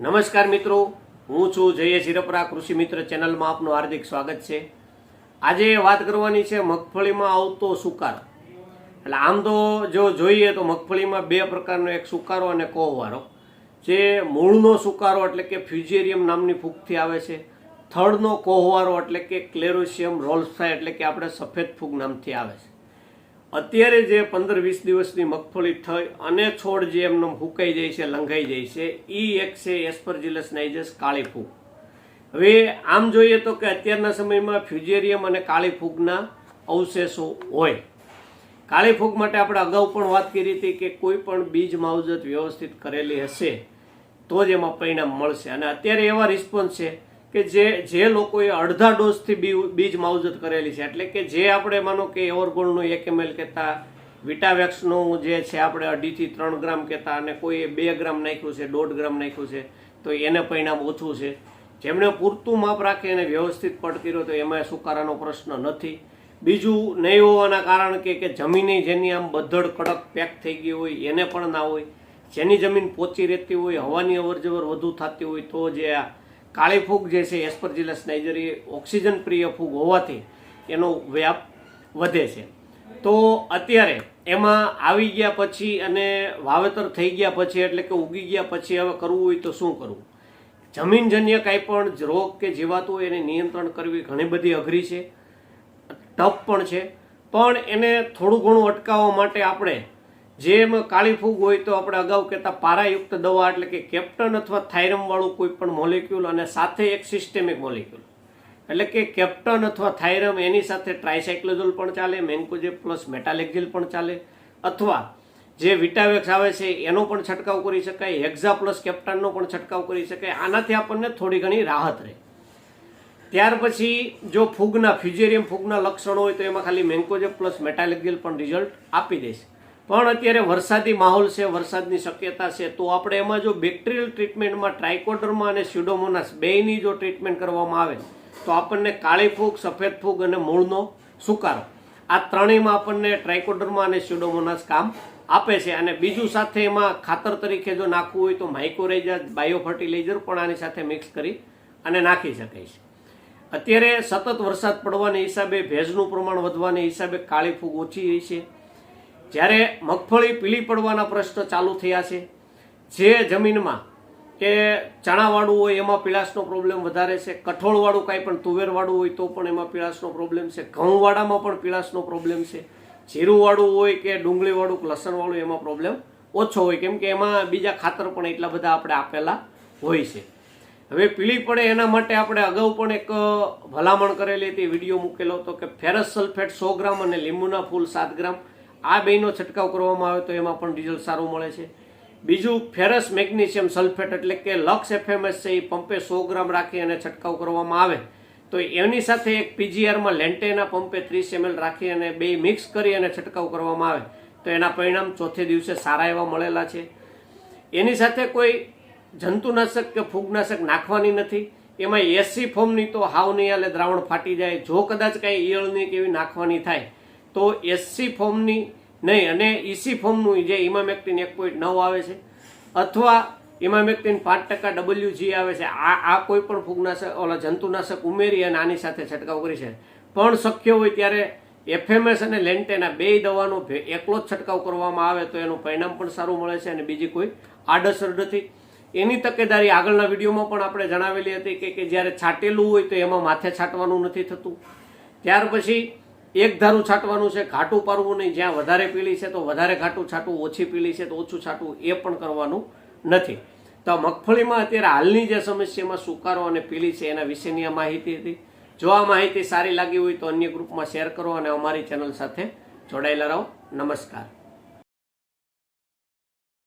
નમસ્કાર મિત્રો, હું છું જય શિરપરા કૃષિ મિત્ર ચેનલમાં આપનું હાર્દિક સ્વાગત છે. આજે વાત કરવાની છે મગફળીમાં આવતો સુકાર. એટલે આમ તો જો જોઈએ તો મગફળીમાં બે પ્રકારનો એક સુકારો અને કોહવારો. જે મૂળનો સુકારો એટલે કે ફ્યુઝેરિયમ નામની ફૂગથી આવે છે. થર્ડનો કોહવારો એટલે કે ક્લેરોશિયમ રોલ્ફાય એટલે કે આપણે સફેદ ફૂગ નામથી આવે છે. અત્યારે જે પંદર વીસ દિવસની મગફળી થઈ, અને છોડ જે એમનો ફૂંકાઈ જાય છે, લંઘાઈ જાય છે એ એક છે એસ્પરજિલસ નાઇજસ કાળી ફૂગ હવે આમ જોઈએ તો કે અત્યારના સમયમાં ફ્યુજેરિયમ અને કાળી ફૂગના અવશેષો હોય. કાળી ફૂગ માટે આપણે અગાઉ પણ વાત કરી હતી કે કોઈ પણ બીજ માવજત વ્યવસ્થિત કરેલી હશે તો જ એમાં પરિણામ મળશે. અને અત્યારે એવા રિસ્પોન્સ છે કે જે જે લોકોએ અડધા ડોઝથી બીજ માવજત કરેલી છે. એટલે કે જે આપણે માનો કે એવરગોલ્ડનું એક એમએલ કહેતા, વિટાવેક્સનું જે છે આપણે અઢીથી ત્રણ ગ્રામ કહેતા અને કોઈએ બે ગ્રામ નાખ્યું છે, દોઢ ગ્રામ નાખ્યું છે, તો એને પરિણામ ઓછું છે. જેમણે પૂરતું માપ રાખી અને વ્યવસ્થિત પડતી રહ્યો તો એમાં સુકારાનો પ્રશ્ન નથી. બીજું નહીં હોવાના કારણ કે કે જમીને જેની આમ બધડ કડક પેક થઈ ગઈ હોય, એને પણ ના હોય. જેની જમીન પોચી રહેતી હોય, હવાની અવરજવર વધુ થતી હોય, તો જે આ કાળી ફૂગ જે છે, એસ્પરજિલસ નાઇજરી ઓક્સિજન પ્રિય ફૂગ હોવાથી એનો વ્યાપ વધે છે. તો અત્યારે એમાં આવી ગયા પછી અને વાવેતર થઈ ગયા પછી, એટલે કે ઉગી ગયા પછી હવે કરવું હોય તો શું કરવું? જમીનજન્ય કાંઈ પણ રોગ કે જીવાતું હોય એને નિયંત્રણ કરવી ઘણી બધી અઘરી છે. ટફ પણ છે. પણ એને થોડું ઘણું અટકાવવા માટે આપણે જેમ કાળી ફૂગ હોય તો આપણે અગાઉ કહેતા પારાયુક્ત દવા એટલે કે કેપ્ટન અથવા થાઇરમવાળું કોઈ પણ મોલેક્યુલ અને સાથે એક સિસ્ટેમિક મોલેક્યુલ એટલે કે કેપ્ટન અથવા થાઇરમ એની સાથે ટ્રાયસાયક્લોઝોલ પણ ચાલે મેન્કોજેબ પ્લસ મેટાલેક્ઝિલ પણ ચાલે, અથવા જે વિટાવેક્સ આવે છે એનો પણ છંટકાવ કરી શકાય હેક્ઝા પ્લસ કેપ્ટનનો પણ છંટકાવ કરી શકાય, આનાથી આપણને થોડી ઘણી રાહત રહે. ત્યાર પછી જો ફૂગના ફ્યુઝેરિયમ ફૂગના લક્ષણો હોય તો એમાં ખાલી મેન્કોજેબ પ્લસ મેટાલેક્ઝિલ પણ રિઝલ્ટ આપી દેશે. પણ અત્યારે વરસાદી માહોલ છે, વરસાદની શક્યતા છે, તો આપણે એમાં જો બેક્ટેરિયલ ટ્રીટમેન્ટમાં ટ્રાઇકોડર્મા અને સ્યુડોમોનાસ બેયની જો ટ્રીટમેન્ટ કરવામાં આવે, તો આપણને કાળી ફૂગ, સફેદ ફૂગ અને મૂળનો સુકારો. આ ત્રણેયમાં આપણને ટ્રાઇકોડર્મા અને સ્યુડોમોનાસ કામ આપે છે. અને બીજું સાથે એમાં ખાતર તરીકે જો નાખવું હોય તો માઇકોરેજા બાયો ફર્ટિલાઇઝર પણ આની સાથે મિક્સ કરી અને નાખી શકાય છે. અત્યારે સતત વરસાદ પડવાના હિસાબે ભેજનું પ્રમાણ વધવાના હિસાબે કાળી ફૂગ ઓછી છે. જ્યારે મગફળી પીળી પડવાના પ્રશ્ન ચાલુ થયા છે, જે જમીનમાં કે ચણાવાળું હોય એમાં પીળાશનો પ્રોબ્લેમ વધારે છે, કઠોળવાળું કાંઈ પણ તુવેરવાળું હોય તો પણ એમાં પીળાશનો પ્રોબ્લેમ છે, ઘઉંવાળામાં પણ પીળાશનો પ્રોબ્લેમ છે, જીરુંવાળું હોય કે ડુંગળીવાળું કે લસણવાળું એમાં પ્રોબ્લેમ ઓછો હોય, કેમ કે એમાં બીજા ખાતર પણ એટલા બધા આપણે આપેલા હોય છે. હવે પીળી પડે એના માટે આપણે અગાઉ પણ એક ભલામણ કરેલી હતી, વીડિયો મૂકેલો હતો કે ફેરસ સલ્ફેટ સો ગ્રામ અને લીંબુના ફૂલ સાત ગ્રામ આ બેનો છંટકાવ કરવામાં આવે તો એમાં પણ રિઝલ્ટ સારું મળે છે. બીજું, ફેરસ મેગ્નેશિયમ સલ્ફેટ એટલે કે લક્ષ એફએમએસ છે, એ પંપે સો ગ્રામ રાખી અને છંટકાવ કરવામાં આવે. તો એની સાથે એક પીજીઆરમાં લેન્ટેના પંપે ત્રીસ એમએલ રાખી અને બે મિક્સ કરી અને છંટકાવ કરવામાં આવે. તો એના પરિણામ ચોથે દિવસે સારા એવા મળેલા છે. એની સાથે કોઈ જંતુનાશક કે ફૂગનાશક નાખવાની નથી. એમાં એસી ફોર્મની તો હાવ નહીં હાલે, દ્રાવણ ફાટી જાય. જો કદાચ કાંઈ ઈયળની કે એવી નાખવાની થાય તો એસસી ફોર્મની નહીં, અને ઈસી ફોર્મનું જે ઇમામેક્ટિન એક પોઈન્ટ નવ આવે છે, અથવા ઇમામેક્ટિન પાંચ ટકા ડબલ્યુ જી આવે છે, આ આ કોઈ પણ ફૂગનાશક, ઓલા જંતુનાશક ઉમેરી અને આની સાથે છંટકાવ કરી છે પણ શક્ય હોય ત્યારે એફએમએસ અને લેન્ટેના બે દવાનો એકલો જ છંટકાવ કરવામાં આવે તો એનું પરિણામ પણ સારું મળે છે અને બીજી કોઈ આડઅસર નથી. એની તકેદારી આગળના વિડીયોમાં પણ આપણે જણાવેલી હતી કે જ્યારે છાંટેલું હોય તો એમાં માથે છાંટવાનું નથી થતું. ત્યાર પછી એક ધારું છાંટવાનું છે, ઘાટું પારવું નહીં. જ્યાં વધારે પીળી છે તો વધારે ઘાટું છાંટવું, ઓછી પીળી છે તો ઓછું છાંટવું, એ પણ કરવાનું નથી. તો મગફળીમાં અત્યારે હાલની જે સમસ્યામાં સુકારો અને પીળી છે એના વિશેની આ માહિતી હતી. જો આ માહિતી સારી લાગી હોય તો અન્ય ગ્રુપમાં શેર કરો અને અમારી ચેનલ સાથે જોડાયેલા રહો. નમસ્કાર.